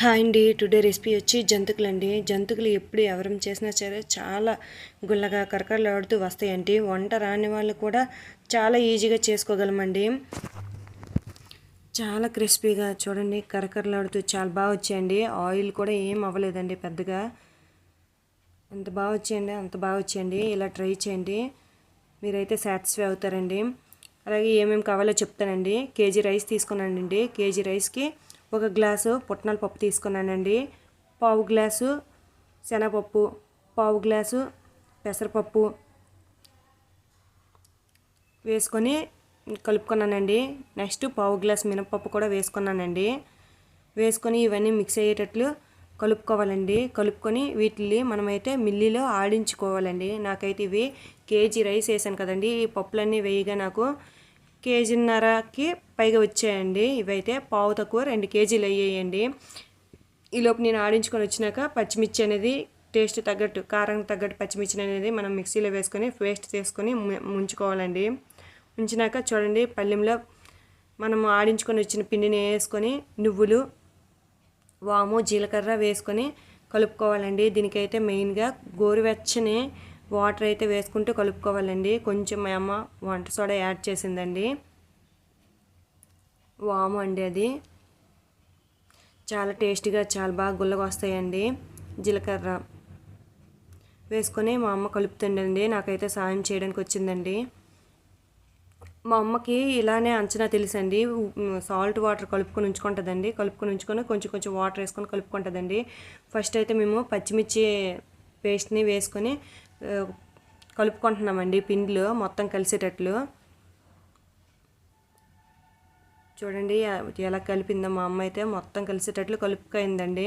Hi అండి today recipe వచ్చి జంతుకులు అండి జంతుకులు ఎప్పుడు ఎవరం చేసినా సరే చాలా గుల్లగా కరకరలాడుతూ వస్తాయండి. వంట రాని వాళ్ళు కూడా చాలా ఈజీగా చేసుకోగలమండి. చాలా క్రిస్పీగా చూడండి కరకరలాడుతూ చాలా బాగా వచ్చాయండి. ఆయిల్ కూడా ఏం అవ్వలేదండి పెద్దగా. ఎంత బాగా వచ్చాయండి అంత బాగా వచ్చాయండి. ఇలా ట్రై చేయండి. మీరైతే సాటిస్ఫై అవుతారండి. అలాగే ఏమేమి కావాలో చెప్తానండి. కేజీ రైస్ తీసుకున్నానండి. కేజీ రైస్కి ఒక గ్లాసు పుట్నాల పప్పు తీసుకున్నానండి. పావు గ్లాసు శనగపప్పు పావు గ్లాసు పెసరపప్పు వేసుకొని కలుపుకున్నానండి. నెక్స్ట్ పావు గ్లాస్ మినపప్పు కూడా వేసుకున్నానండి. వేసుకొని ఇవన్నీ మిక్స్ అయ్యేటట్లు కలుపుకోవాలండి. కలుపుకొని వీటిని మనమైతే మిల్లీలో ఆడించుకోవాలండి. నాకైతే ఇవి కేజీ రైస్ వేసాను కదండి. ఈ పప్పులన్నీ వేయగా నాకు కేజీన్నరకి పైగా వచ్చాయండి. ఇవైతే పావు తక్కువ రెండు కేజీలు అయ్యాయండి. ఈలోపు నేను ఆడించుకొని వచ్చినాక పచ్చిమిర్చి అనేది టేస్ట్ తగ్గట్టు కారం తగ్గట్టు పచ్చిమిర్చి అనేది మనం మిక్సీలో వేసుకొని పేస్ట్ చేసుకొని ముంచుకోవాలండి. ఉంచినాక చూడండి పల్లెంలో మనం ఆడించుకొని వచ్చిన పిండిని వేసుకొని నువ్వులు వాము జీలకర్ర వేసుకొని కలుపుకోవాలండి. దీనికైతే మెయిన్గా గోరువెచ్చని వాటర్ అయితే వేసుకుంటూ కలుపుకోవాలండి. కొంచెం అమ్మ వంట సోడా యాడ్ చేసిందండి. వాము అండి అది. చాలా టేస్టీగా చాలా బాగా గుల్లగా వస్తాయండి. జీలకర్ర వేసుకొని మా అమ్మ కలుపుతుండండి నాకైతే సాయం చేయడానికి వచ్చిందండి. మా అమ్మకి ఇలానే అంచనా తెలుసండి. సాల్ట్ వాటర్ కలుపుకొని ఉంచుకుంటుందండి. కలుపుకొని ఉంచుకొని కొంచెం కొంచెం వాటర్ వేసుకొని కలుపుకుంటుందండి. ఫస్ట్ అయితే మేము పచ్చిమిర్చి పేస్ట్ని వేసుకొని కలుపుకుంటున్నామండి పిండిలో మొత్తం కలిసేటట్లు. చూడండి ఎలా కలిపిందో మా అమ్మ అయితే మొత్తం కలిసేటట్లు కలుపుకైందండి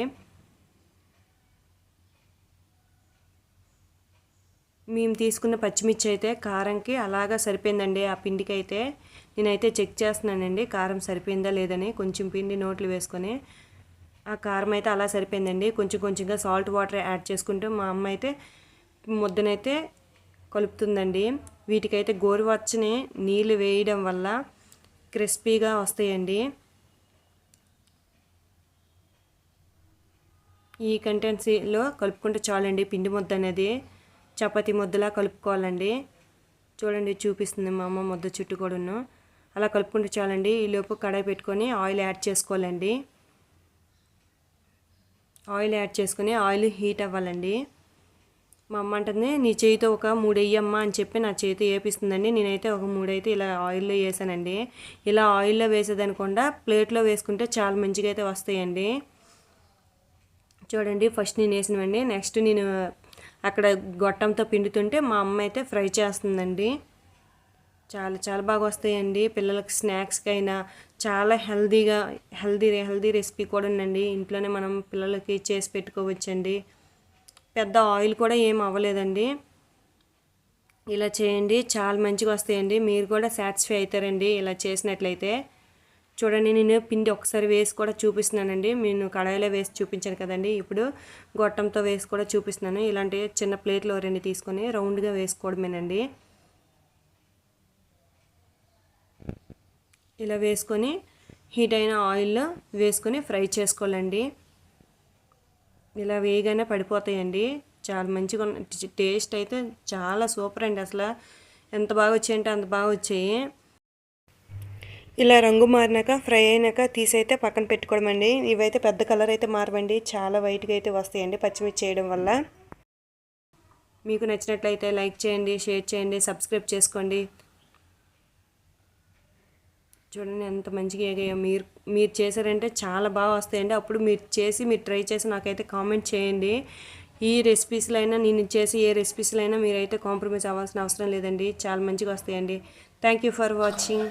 మేము తీసుకున్న పచ్చిమిర్చి అయితే కారంకి అలాగా సరిపోయిందండి ఆ పిండికి అయితే నేనైతే చెక్ చేస్తున్నానండి కారం సరిపోయిందా లేదని కొంచెం పిండి నోట్లు వేసుకొని. ఆ కారం అయితే అలా సరిపోయిందండి. కొంచెం కొంచెంగా సాల్ట్ వాటర్ యాడ్ చేసుకుంటూ మా అమ్మ అయితే ముద్దనైతే కలుపుతుందండి. వీటికైతే గోరువచ్చని నీళ్ళు వేయడం వల్ల క్రిస్పీగా వస్తాయండి. ఈ కంటెన్సీలో కలుపుకుంటే చాలండి పిండి ముద్ద అనేది చపాతి ముద్దలా కలుపుకోవాలండి. చూడండి చూపిస్తుంది మా అమ్మ ముద్ద చుట్టూ కూడాను. అలా కలుపుకుంటే చాలండి. ఈలోపు కడాయి పెట్టుకొని ఆయిల్ యాడ్ చేసుకోవాలండి. ఆయిల్ యాడ్ చేసుకొని ఆయిల్ హీట్ అవ్వాలండి. మా అమ్మ అంటుంది నీ చేయితో ఒక మూడు అని చెప్పి నా చేతి వేపిస్తుందండి నేనైతే ఒక మూడు అయితే ఇలా ఆయిల్లో వేసానండి. ఇలా ఆయిల్లో వేసేదనకుండా ప్లేట్లో వేసుకుంటే చాలా మంచిగా అయితే వస్తాయండి. చూడండి ఫస్ట్ నేను వేసినవండి నెక్స్ట్ నేను అక్కడ గొట్టంతో పిండుతుంటే మా అమ్మ అయితే ఫ్రై చేస్తుందండి. చాలా చాలా బాగా వస్తాయండి. పిల్లలకి స్నాక్స్కి అయినా చాలా హెల్దీగా హెల్దీ హెల్దీ రెసిపీ కూడా ఉందండి. ఇంట్లోనే మనం పిల్లలకి చేసి పెట్టుకోవచ్చండి. పెద్ద ఆయిల్ కూడా ఏం అవ్వలేదండి. ఇలా చేయండి చాలా మంచిగా వస్తాయండి. మీరు కూడా సాటిస్ఫై అవుతారండి ఇలా చేసినట్లయితే. చూడండి నేను పిండి ఒకసారి వేసి కూడా చూపిస్తున్నానండి. నేను కడాయిలో వేసి చూపించాను కదండి. ఇప్పుడు గొట్టంతో వేసి కూడా చూపిస్తున్నాను. ఇలాంటి చిన్న ప్లేట్లో రెండు తీసుకొని రౌండ్గా వేసుకోవడమేనండి. ఇలా వేసుకొని హీట్ అయిన ఆయిల్లో వేసుకొని ఫ్రై చేసుకోవాలండి. ఇలా వేయగానే పడిపోతాయండి. చాలా మంచిగా టేస్ట్ అయితే చాలా సూపర్ అండి అసలు. ఎంత బాగా వచ్చాయంటే అంత బాగా వచ్చాయి. ఇలా రంగు మారినాక ఫ్రై అయినాక తీసైతే పక్కన పెట్టుకోవడం అండి. ఇవైతే పెద్ద కలర్ అయితే మారవండి. చాలా వైట్గా అయితే వస్తాయండి పచ్చిమిర్చి చేయడం వల్ల. మీకు నచ్చినట్లయితే లైక్ చేయండి షేర్ చేయండి సబ్స్క్రైబ్ చేసుకోండి. చూడండి ఎంత మంచిగా ఎగాయో మీరు మీరు చేశారంటే చాలా బాగా వస్తాయండి. అప్పుడు మీరు చేసి మీరు ట్రై చేసి నాకైతే కామెంట్ చేయండి. ఈ రెసిపీస్లో అయినా నేను చేసి ఏ రెసిపీస్లో అయినా మీరైతే కాంప్రమైజ్ అవ్వాల్సిన అవసరం లేదండి. చాలా మంచిగా వస్తాయండి. Thank you for watching